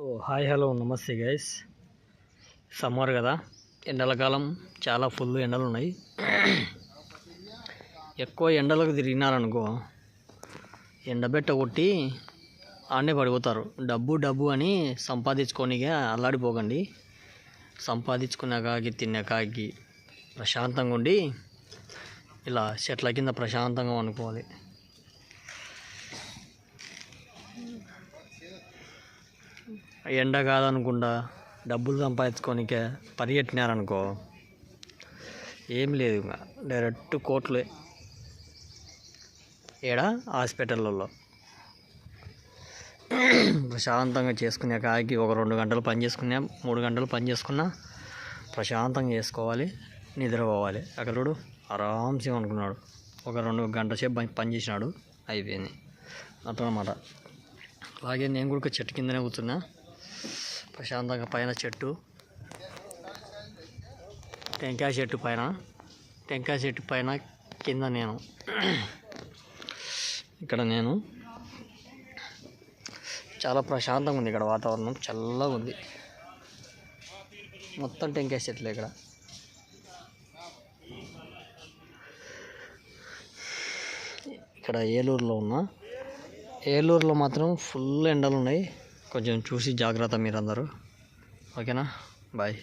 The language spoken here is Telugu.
ఓ హాయ్ హలో నమస్తే గైస్ సమ్మర్ కదా. ఎండల కాలం చాలా ఫుల్ ఎండలు ఉన్నాయి ఎక్కువ ఎండలకు తిరిగినారనుకో ఎండబెట్ట కొట్టి ఆడనే పడిపోతారు. డబ్బు డబ్బు అని సంపాదించుకోనిగా అల్లాడిపోకండి. సంపాదించుకున్నాకాకి తిన్నాకాకి ప్రశాంతంగా ఉండి ఇలా చెట్ల కింద ప్రశాంతంగా అనుకోవాలి ఎండ కాదనుకుండా డబ్బులు సంపాదించుకోనికే పరిగెట్టినారనుకో ఏం లేదు ఇంకా. డైరెక్ట్ కోట్లే ఏడ? హాస్పిటల్లో ప్రశాంతంగా చేసుకునే కాకి ఒక రెండు గంటలు పని చేసుకున్నా మూడు గంటలు పని చేసుకున్నా ప్రశాంతంగా చేసుకోవాలి నిద్రపోవాలి. అక్కడ ఆరాంసే అనుకున్నాడు. ఒక రెండు గంటల సేపు పని- పని చేసినాడు అయిపోయింది. అట్లనమాట అలాగే నేను కూడా చెట్టు కిందనే కూర్చున్నా. ప్రశాంతంగా పైన చెట్టు. టెంకాయ చెట్టు పైన. టెంకాయ చెట్టు పైన కింద నేను. ఇక్కడ నేను. చాలా ప్రశాంతంగా ఉంది ఇక్కడ వాతావరణం. చల్లగా ఉంది. మొత్తం టెంకాయ చెట్లు ఇక్కడ. ఇక్కడ ఏలూరులో ఉన్నా ఏలూరులో మాత్రం ఫుల్ ఎండలు ఉన్నాయి కొంచెం చూసి జాగ్రత్త మీరందరూ. ఓకేనా? బాయ్.